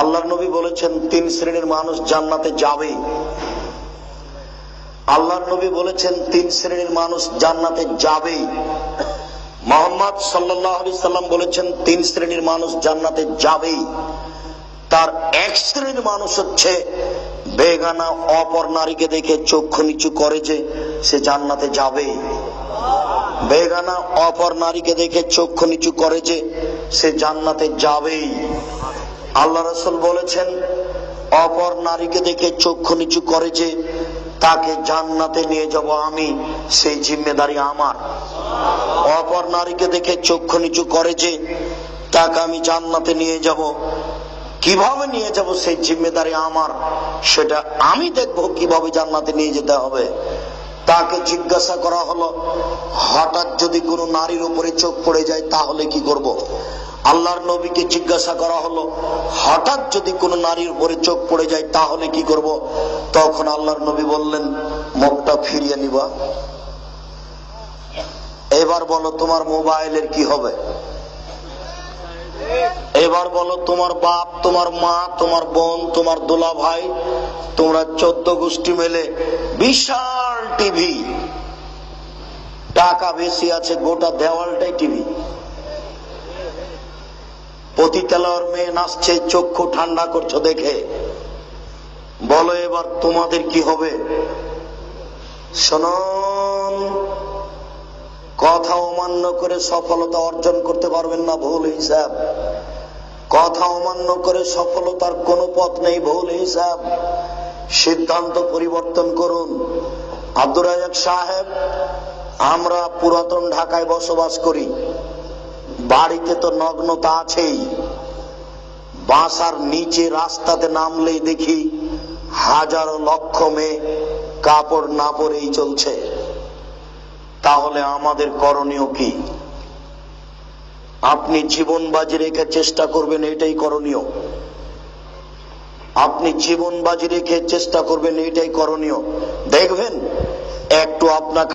আল্লাহর নবী বলেছেন, তিন শ্রেণির মানুষ জান্নাতে যাবে। আল্লাহর নবী বলেছেন, তিন শ্রেণির মানুষ জান্নাতে যাবে। মোহাম্মদ সাল্লাহ আলি সাল্লাম বলেছেন, তিন শ্রেণির মানুষ জান্নাতে যাবেই তার এক শ্রেণির মানুষ হচ্ছে বেগানা অপর নারীকে দেখে চক্ষু নিচু করে যে সে জান্নাতে যাবে। বেগানা অপর নারীকে দেখে চক্ষু নিচু করে যে সে জান্নাতে যাবেই। আল্লাহ রসুল বলেছেন, অপর নারীকে দেখে চক্ষু নিচু করে যে তাকে জান্নাতে নিয়ে যাব আমি সেই জিম্মেদারি আমার। অপর নারীকে দেখে চক্ষু নিচু করে যে তাকে আমি জান্নাতে নিয়ে যাব, কীভাবে নিয়ে যাব সেই জিম্মেদারি আমার, সেটা আমি দেখব কীভাবে জান্নাতে নিয়ে যেতে হবে। তাকে জিজ্ঞাসা করা হলো, হঠাৎ যদি কোনো নারীর উপরে চোখ পড়ে যায়, তাহলে কি করব। আল্লাহর নবীকে জিজ্ঞাসা করা হলো, হঠাৎ যদি কোনো নারীর উপরে চোখ পড়ে যায়, তাহলে কি করব। তখন আল্লাহর নবী বললেন, মুখটা ফিরিয়ে নিবা এবার বলো, তোমার মোবাইলের কি হবে এবার বলো, তোমার বাপ, তোমার মা, তোমার বোন, তোমার দোলা ভাই তোমরা চোদ্দ গোষ্ঠী মেলে বিশাল টিভি। টাকা বেশি আছে, গোটা দেওয়ালটাই টিভি। পতিতালয়ের মেয়ে নাচছে, চক্ষু ঠান্ডা করছ দেখে। বলো এবার তোমাদের কি হবে? শোনন, কথা অমান্য করে সফলতা অর্জন করতে পারবেন না ভুল হিসাব। কথা অমান্য করে সফলতার কোনো পথ নেই ভুল হিসাব। সিদ্ধান্ত পরিবর্তন করুন। আব্দুর সাহেব, আমরা পুরাতন ঢাকায় বসবাস করি। বাড়িতে তো নগ্নতা আছেই। বাসার নিচে রাস্তাতে নামলেই দেখি হাজারো লক্ষ মেয়ে কাপড় না পরেই চলছে। তাহলে আমাদের করণীয় কি? আপনি জীবন বাজি রেখে চেষ্টা করবেন, এটাই করণীয়। আপনি জীবন বাজি রেখে চেষ্টা করবেন, এটাই করণীয়। দেখবেন একটু আপনাকে